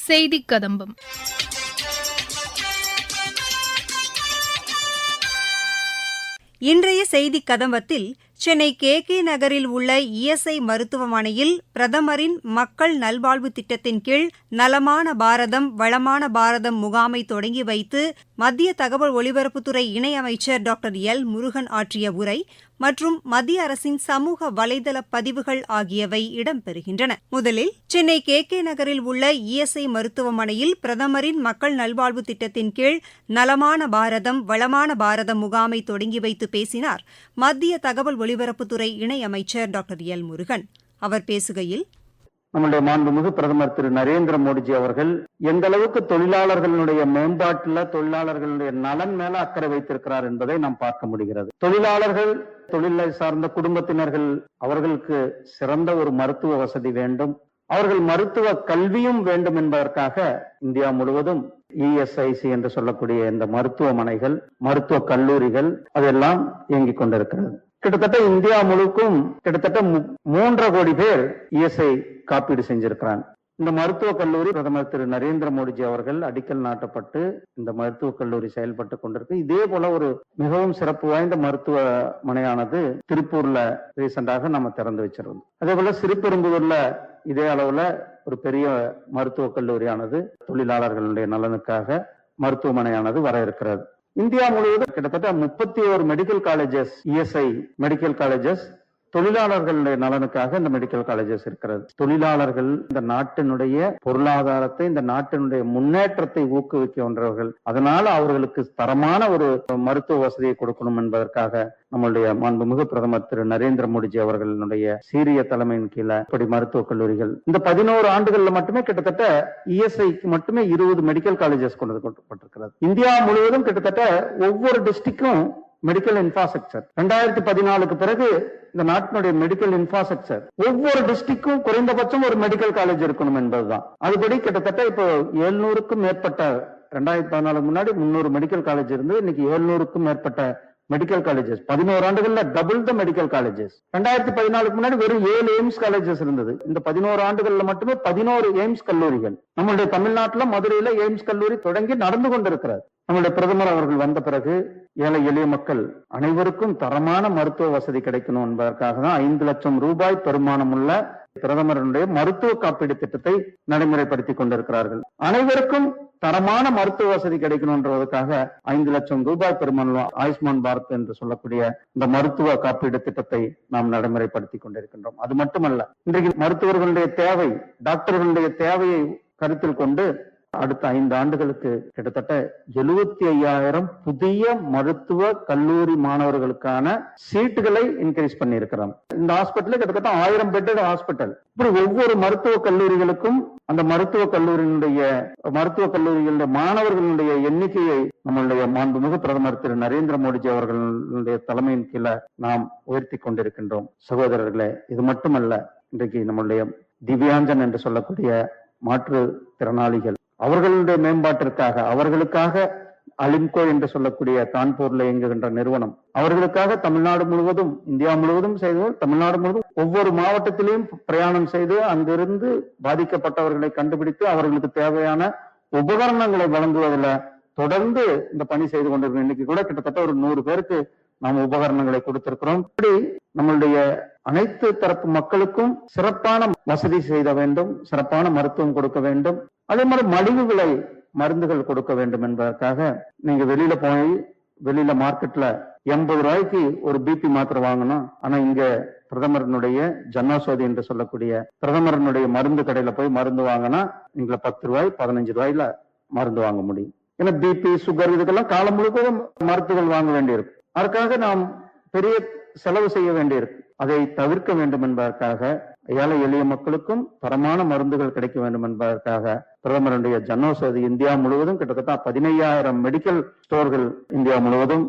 செய்தி கதம்பம் இன்றைய செய்தி கதம்பத்தில் சென்னை கே கே நகரில் உள்ள இஎஸ்ஐ மருத்துவமனையில் பிரதமரின் மக்கள் நல்வாழ்வு திட்டத்தின் கீழ் நலமான பாரதம் வளமான பாரதம் முகாமை தொடங்கி வைத்து மத்திய தகவல் ஒலிபரப்புத்துறை இணையமைச்சர் டாக்டர் எல். முருகன் ஆற்றிய உரை மற்றும் மத்திய அரசின் சமூக வலைதள பதிவுகள் ஆகியவை இடம்பெறுகின்றன. முதலில் சென்னை கே. கே. நகரில் உள்ள இஎஸ்ஐ மருத்துவமனையில் பிரதமரின் மக்கள் நல்வாழ்வு திட்டத்தின் கீழ் நலமான பாரதம் வளமான பாரதம் முகாமை தொடங்கி வைத்து பேசினார் மத்திய தகவல் ஒலிபரப்புத்துறை இணையமைச்சர் டாக்டர் எல். முருகன். அவர் பேசுகையில் நம்முடைய மாண்புமிகு பிரதமர் திரு நரேந்திர மோடிஜி அவர்கள் எந்த அளவுக்கு தொழிலாளர்களுடைய மேம்பாட்டுல தொழிலாளர்களுடைய நலன் மேல அக்கறை வைத்திருக்கிறார் என்பதை நாம் பார்க்க முடிகிறது. தொழிலாளர்கள் தொழிலை சார்ந்த குடும்பத்தினர்கள் அவர்களுக்கு சிறந்த ஒரு மருத்துவ வசதி வேண்டும். அவர்கள் மருத்துவ கல்வியும் வேண்டும் என்பதற்காக இந்தியா முழுவதும் இஎஸ்ஐசி என்று சொல்லக்கூடிய இந்த மருத்துவமனைகள் மருத்துவ கல்லூரிகள் அதெல்லாம் இயங்கிக் கொண்டிருக்கிறது. கிட்டத்தட்ட இந்தியா முழுக்கும் கிட்டத்தட்ட மு- மூன்றரை கோடி பேர் இஎஸ்ஐ காப்பீடு செஞ்சிருக்கிறாங்க. இந்த மருத்துவக் கல்லூரி பிரதமர் திரு நரேந்திர மோடிஜி அவர்கள் அடிக்கல் நாட்டப்பட்டு இந்த மருத்துவக் கல்லூரி செயல்பட்டு கொண்டிருக்கு. இதே போல ஒரு மிகவும் சிறப்பு வாய்ந்த மருத்துவமனையானது திருப்பூர்ல ரீசெண்டாக நம்ம திறந்து வச்சிருந்தோம். அதே போல சிறுபெரும்புதூர்ல இதே அளவுல ஒரு பெரிய மருத்துவக் கல்லூரியானது தொழிலாளர்களுடைய நலனுக்காக மருத்துவமனையானது வர இருக்கிறது. இந்தியா முழுவதும் கிட்டத்தட்ட முப்பத்தி ஓரு medical colleges ESI medical colleges தொழிலாளர்களுடைய நலனுக்காக இந்த மெடிக்கல் காலேஜஸ் இருக்கிறது. தொழிலாளர்கள் இந்த நாட்டினுடைய பொருளாதாரத்தை இந்த நாட்டினுடைய முன்னேற்றத்தை ஊக்குவிக்கின்றவர்கள். அதனால அவர்களுக்கு தரமான ஒரு மருத்துவ வசதியை கொடுக்கணும் என்பதற்காக நம்மளுடைய மாண்புமிகு பிரதமர் திரு நரேந்திர மோடிஜி அவர்களுடைய சீரிய தலைமையின் கீழே இப்படி மருத்துவக் கல்லூரிகள். இந்த பதினோரு ஆண்டுகள்ல மட்டுமே கிட்டத்தட்ட இஎஸ்ஐக்கு மட்டுமே இருபது மெடிக்கல் காலேஜஸ் கொண்டு கொண்டிருக்கிறது இந்தியா முழுவதும் கிட்டத்தட்ட ஒவ்வொரு டிஸ்ட்ரிக்டும் மெடிக்கல் இன்ஃப்ராஸ்ட்ரக்சர் ரெண்டாயிரத்தி பதினாலுக்கு பிறகு இந்த நாட்டினுடைய மெடிக்கல் இன்ஃப்ராஸ்ட்ரக்சர் ஒவ்வொரு டிஸ்ட்ரிக்டும் குறைந்தபட்சம் ஒரு மெடிக்கல் காலேஜ் இருக்கணும் என்பதுதான். அதுபடி கிட்டத்தட்ட இப்போ எழுநூறுக்கும் மேற்பட்ட ரெண்டாயிரத்தி பதினாலுக்கு முன்னாடி முன்னூறு மெடிக்கல் காலேஜ் இருந்து இன்னைக்கு எழுநூறுக்கும் மேற்பட்ட மெடிக்கல் காலேஜஸ் பதினோரு ஆண்டுகள்ல டபுள் த மெடிக்கல் காலேஜஸ் ரெண்டாயிரத்தி பதினாலுக்கு முன்னாடி வெறும் ஏழு எய்ம்ஸ் காலேஜஸ் இருந்தது. இந்த பதினோரு ஆண்டுகள்ல மட்டுமே பதினோரு எய்ம்ஸ் கல்லூரிகள். நம்மளுடைய தமிழ்நாட்டுல மதுரையில எய்ம்ஸ் கல்லூரி தொடங்கி நடந்து கொண்டிருக்கிறார். நம்மளுடைய பிரதமர் அவர்கள் வந்த பிறகு ஏழை எளிய மக்கள் அனைவருக்கும் தரமான மருத்துவ வசதி கிடைக்கணும் என்பதற்காக தான் ஐந்து லட்சம் ரூபாய் பெருமானமுள்ள பிரதமருடைய மருத்துவ காப்பீடு திட்டத்தை நடைமுறைப்படுத்திக் கொண்டிருக்கிறார்கள். அனைவருக்கும் தரமான மருத்துவ வசதி கிடைக்கணும்ன்றதுக்காக ஐந்து லட்சம் ரூபாய் பெருமளவு ஆயுஷ்மான் பாரத் என்று சொல்லக்கூடிய இந்த மருத்துவ காப்பீடு திட்டத்தை நாம் நடைமுறைப்படுத்தி கொண்டிருக்கின்றோம். அது மட்டுமல்ல இன்றைக்கு மருத்துவர்களுடைய தேவை டாக்டர்களுடைய தேவையை கருத்தில் கொண்டு அடுத்த ஐந்து ஆண்டுகளுக்கு கிட்டத்தட்ட எழுபத்தி ஐயாயிரம் புதிய மருத்துவ கல்லூரி மாணவர்களுக்கான சீட்டுகளை இன்க்ரீஸ் பண்ணியிருக்கிறோம். இந்த ஹாஸ்பிட்டல் கிட்டத்தட்ட ஆயிரம் பெட்டட் ஹாஸ்பிட்டல் இப்படி ஒவ்வொரு மருத்துவ கல்லூரிகளுக்கும் அந்த மருத்துவ கல்லூரியினுடைய மருத்துவ கல்லூரிகளுடைய மாணவர்களுடைய எண்ணிக்கையை நம்மளுடைய மாண்புமிகு பிரதமர் திரு நரேந்திர மோடிஜி அவர்களுடைய தலைமையின் கீழே நாம் உயர்த்தி கொண்டிருக்கின்றோம். சகோதரர்களே இது மட்டுமல்ல இன்றைக்கு நம்மளுடைய திவ்யாஞ்சன் என்று சொல்லக்கூடிய மாற்று திறனாளிகள் அவர்களுடைய மேம்பாட்டிற்காக அவர்களுக்காக அலிம்கோ என்று சொல்லக்கூடிய கான்பூர்ல இயங்குகின்ற நிறுவனம். அவர்களுக்காக தமிழ்நாடு முழுவதும் இந்தியா முழுவதும் செய்தவர் தமிழ்நாடு முழுவதும் ஒவ்வொரு மாவட்டத்திலையும் பிரயாணம் செய்து அங்கிருந்து பாதிக்கப்பட்டவர்களை கண்டுபிடித்து அவர்களுக்கு தேவையான உபகரணங்களை வழங்குவதில் தொடர்ந்து இந்த பணி செய்து கொண்டிருக்கிறோம் இன்னைக்கு கூட கிட்டத்தட்ட ஒரு நூறு பேருக்கு நாம் உபகரணங்களை கொடுத்திருக்கிறோம். இப்படி நம்மளுடைய அனைத்து தரப்பு மக்களுக்கும் சிறப்பான வசதி செய்த வேண்டும் சிறப்பான மருத்துவம் கொடுக்க வேண்டும். அதே மாதிரி மலிவு விலை மருந்துகள் கொடுக்க வேண்டும் என்பதற்காக நீங்க வெளியில போய் வெளியில மார்க்கெட்ல எண்பது ரூபாய்க்கு ஒரு பிபி மாத்திரை வாங்கணும். ஆனா இங்க பிரதமரனுடைய ஜன்னாசோதி என்று சொல்லக்கூடிய பிரதமரனுடைய மருந்து கடையில போய் மருந்து வாங்கினா நீங்கள பத்து ரூபாய் பதினஞ்சு ரூபாயில மருந்து வாங்க முடியும். ஏன்னா பிபி சுகர் இதுக்கெல்லாம் காலம் முழுக்க மருந்துகள் வாங்க வேண்டியிருக்கும். அதற்காக நாம் பெரிய செலவு செய்ய வேண்டியிருக்கு அதை தவிர்க்க வேண்டும் என்பதற்காக ஏழை எளிய மக்களுக்கும் தரமான மருந்துகள் கிடைக்க வேண்டும் என்பதற்காக பிரதமருடைய ஜன்னோசதி இந்தியா முழுவதும் கிட்டத்தட்ட பதினையாயிரம் மெடிக்கல் ஸ்டோர்கள் இந்தியா முழுவதும்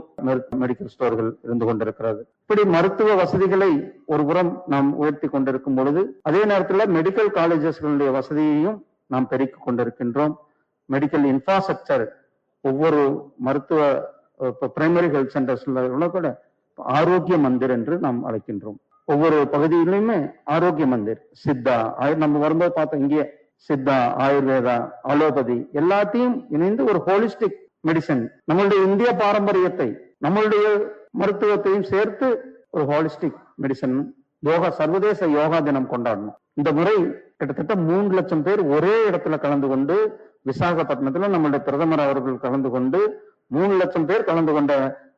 மெடிக்கல் ஸ்டோர்கள் இருந்து கொண்டிருக்கிறது. இப்படி மருத்துவ வசதிகளை ஒரு புறம் நாம் உயர்த்தி கொண்டிருக்கும் பொழுது அதே நேரத்தில் மெடிக்கல் காலேஜஸ்களுடைய வசதியையும் நாம் பெருக்கிக் கொண்டிருக்கின்றோம். மெடிக்கல் இன்ஃப்ராஸ்ட்ரக்சர் ஒவ்வொரு மருத்துவ பிரைமரி ஹெல்த் சென்டர்ஸ்ல கூட ஆரோக்கிய மந்திர் என்று நாம் அழைக்கின்றோம். ஒவ்வொரு பகுதியிலுமே ஆரோக்கிய மந்திர் சித்தா நம்ம வரும்போது பார்த்தோம் இங்கே சித்தா ஆயுர்வேதா அலோபதி எல்லாத்தையும் இணைந்து ஒரு ஹோலிஸ்டிக் மெடிசன் நம்மளுடைய இந்திய பாரம்பரியத்தை நம்மளுடைய மருத்துவத்தையும் சேர்த்து ஒரு ஹோலிஸ்டிக் மெடிசன் யோகா சர்வதேச யோகா தினம் கொண்டாடணும். இந்த முறை கிட்டத்தட்ட மூன்று லட்சம் பேர் ஒரே இடத்துல கலந்து கொண்டு விசாகப்பட்டினத்துல நம்மளுடைய பிரதமர் அவர்கள் கலந்து கொண்டு மூணு லட்சம் பேர் கலந்து கொண்ட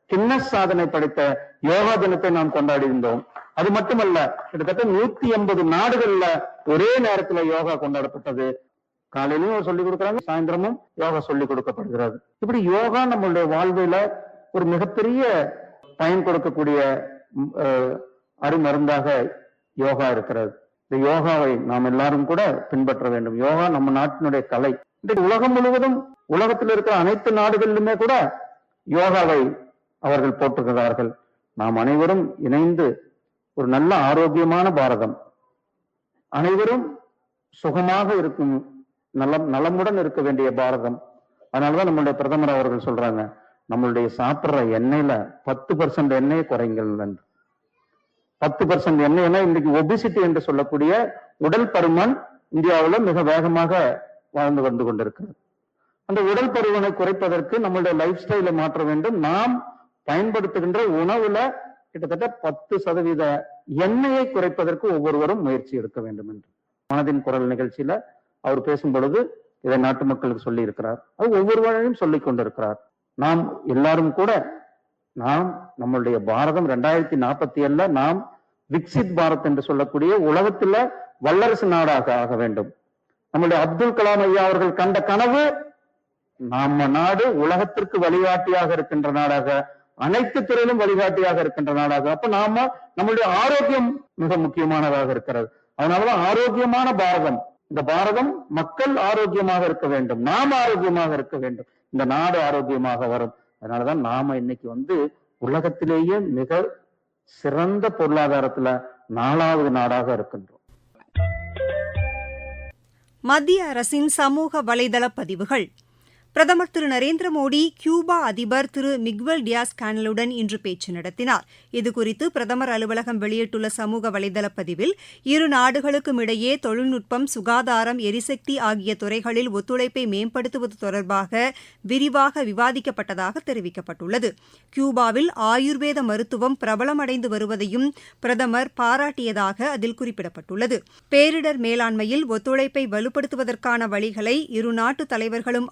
கின்னஸ் சாதனை படைத்த யோகா தினத்தை நாம் கொண்டாடி இருந்தோம் அது மட்டுமல்ல கிட்டத்தட்ட நூத்தி எண்பது நாடுகள்ல ஒரே நேரத்துல யோகா கொண்டாடப்பட்டது. காலையிலயும் சொல்லி கொடுக்குறாங்க சாயந்தரமும் யோகா சொல்லி கொடுக்கப்படுகிறது. இப்படி யோகா நம்மளுடைய வாழ்வில ஒரு மிகப்பெரிய பயன் கொடுக்கக்கூடிய அஹ், அருமருந்தாக யோகா இருக்கிறது. இந்த யோகாவை நாம் எல்லாரும் கூட பின்பற்ற வேண்டும். யோகா நம்ம நாட்டினுடைய கலை. இன்றைக்கு உலகம் முழுவதும் உலகத்தில் இருக்கிற அனைத்து நாடுகளிலுமே கூட யோகாவை அவர்கள் போற்றுகிறார்கள் நாம் அனைவரும் இணைந்து ஒரு நல்ல ஆரோக்கியமான பாரதம். அனைவரும் சுகமாக இருக்கும் நலம் நலமுடன் இருக்க வேண்டிய பாரதம். அதனாலதான் நம்மளுடைய பிரதமர் அவர்கள் சொல்றாங்க நம்மளுடைய சாப்பிடுற எண்ணெயில பத்து பர்சன்ட் எண்ணெயை குறைங்கள் என்று. பத்து பர்சன்ட் எண்ணெய்னா இன்னைக்கு ஒபிசிட்டி என்று சொல்லக்கூடிய உடல் பருமன் இந்தியாவுல மிக வேகமாக வாழ்ந்து வந்து கொண்டிருக்கிறது. அந்த உடல் பருமனை குறைப்பதற்கு நம்மளுடைய லைஃப் ஸ்டைலை மாற்ற வேண்டும். நாம் பயன்படுத்துகின்ற உணவுல கிட்டத்தட்ட பத்து சதவீத எண்ணெயை குறைப்பதற்கு ஒவ்வொருவரும் முயற்சி எடுக்க வேண்டும் என்று. மனதின் குரல் நிகழ்ச்சியில அவர் பேசும் பொழுது இதை நாட்டு மக்களுக்கு சொல்லி இருக்கிறார் அது ஒவ்வொருவரையும் சொல்லிக் கொண்டிருக்கிறார். நாம் எல்லாரும் கூட நாம் நம்மளுடைய பாரதம் ரெண்டாயிரத்தி நாற்பத்தி ஏழுல நாம் விக்சித் பாரத் என்று சொல்லக்கூடிய உலகத்துல வல்லரசு நாடாக ஆக வேண்டும். நம்முடைய அப்துல் கலாம் ஐயா அவர்கள் கண்ட கனவு நம்ம நாடு உலகத்திற்கு வழிகாட்டியாக இருக்கின்ற நாடாக அனைத்து துறையிலும் வழிகாட்டியாக இருக்கின்ற நாடாக. அப்ப நாம நம்மளுடைய ஆரோக்கியம் மிக முக்கியமானதாக இருக்கிறது. அதனாலதான் ஆரோக்கியமான பாரதம். இந்த பாரதம் மக்கள் ஆரோக்கியமாக இருக்க வேண்டும். நாம் ஆரோக்கியமாக இருக்க வேண்டும். இந்த நாடு ஆரோக்கியமாக வரும். அதனாலதான் நாம இன்னைக்கு வந்து உலகத்திலேயே மிக சிறந்த பொருளாதாரத்துல நாலாவது நாடாக இருக்கின்றோம். மத்திய அரசின் சமூக வலைதள பதிவுகள். பிரதமர் திரு நரேந்திர மோடி கியூபா அதிபர் திரு மிக்வெல் டியாஸ் கேனலுடன் இன்று பேச்சு நடத்தினார். இதுகுறித்து பிரதமர் அலுவலகம் வெளியிட்டுள்ள சமூக வலைதள பதிவில் இரு நாடுகளுக்கும் இடையே தொழில்நுட்பம் சுகாதாரம் எரிசக்தி ஆகிய துறைகளில் ஒத்துழைப்பை மேம்படுத்துவது தொடர்பாக விரிவாக விவாதிக்கப்பட்டதாக தெரிவிக்கப்பட்டுள்ளது. கியூபாவில் ஆயுர்வேத மருத்துவம் பிரபலமடைந்து வருவதையும் பிரதமர் பாராட்டியதாக அதில் குறிப்பிடப்பட்டுள்ளது. பேரிடர் மேலாண்மையில் ஒத்துழைப்பை வலுப்படுத்துவதற்கான வழிகளை இரு நாட்டு தலைவர்களும்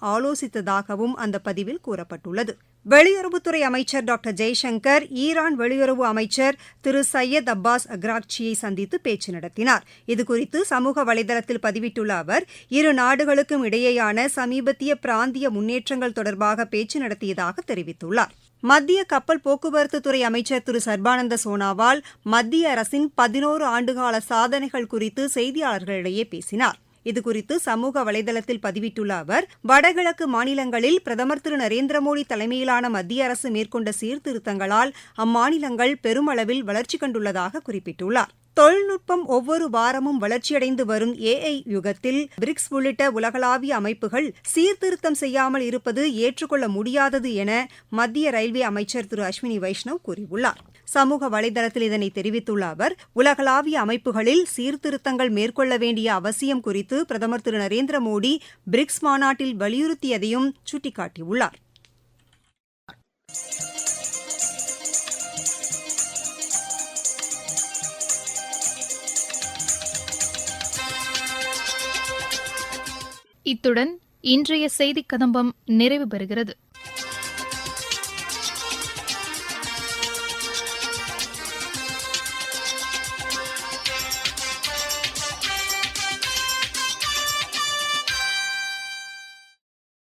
ஆலோசித்ததாகவும் அந்த பதிவில் கூறப்பட்டுள்ளது. வெளியுறவுத்துறை அமைச்சர் டாக்டர் ஜெய்சங்கர் ஈரான் வெளியுறவு அமைச்சர் திரு சையத் அப்பாஸ் அக்ராக்சியை சந்தித்து பேச்சு நடத்தினார். இதுகுறித்து சமூக வலைதளத்தில் பதிவிட்டுள்ள அவர் இரு நாடுகளுக்கும் இடையேயான சமீபத்திய பிராந்திய முன்னேற்றங்கள் தொடர்பாக பேச்சு நடத்தியதாக தெரிவித்துள்ளார். மத்திய கப்பல் போக்குவரத்துத்துறை அமைச்சர் திரு சர்பானந்த சோனாவால் மத்திய அரசின் பதினோரு ஆண்டுகால சாதனைகள் குறித்து செய்தியாளர்களிடையே பேசினார். இதுகுறித்து சமூக வலைதளத்தில் பதிவிட்டுள்ள அவர் வடகிழக்கு மாநிலங்களில் பிரதமர் திரு நரேந்திர மோடி தலைமையிலான மத்திய அரசு மேற்கொண்ட சீர்திருத்தங்களால் அம்மாநிலங்கள் பெருமளவில் வளர்ச்சி கண்டுள்ளதாக குறிப்பிட்டுள்ளார். தொழில்நுட்பம் ஒவ்வொரு வாரமும் வளர்ச்சியடைந்து வரும் ஏஐ யுகத்தில் பிரிக்ஸ் உள்ளிட்ட உலகளாவிய அமைப்புகள் சீர்திருத்தம் செய்யாமல் இருப்பது ஏற்றுக்கொள்ள முடியாதது என மத்திய ரயில்வே அமைச்சர் திரு அஸ்வினி வைஷ்ணவ் கூறியுள்ளார். சமூக வலைதளத்தில் இதனை தெரிவித்துள்ள அவர் உலகளாவிய அமைப்புகளில் சீர்திருத்தங்கள் மேற்கொள்ள வேண்டிய அவசியம் குறித்து பிரதமர் திரு. நரேந்திர மோடி பிரிக்ஸ் மாநாட்டில் வலியுறுத்தியதையும் சுட்டிக்காட்டியுள்ளார். இத்துடன் இன்றைய செய்திக் கதம்பம் நிறைவு பெறுகிறது.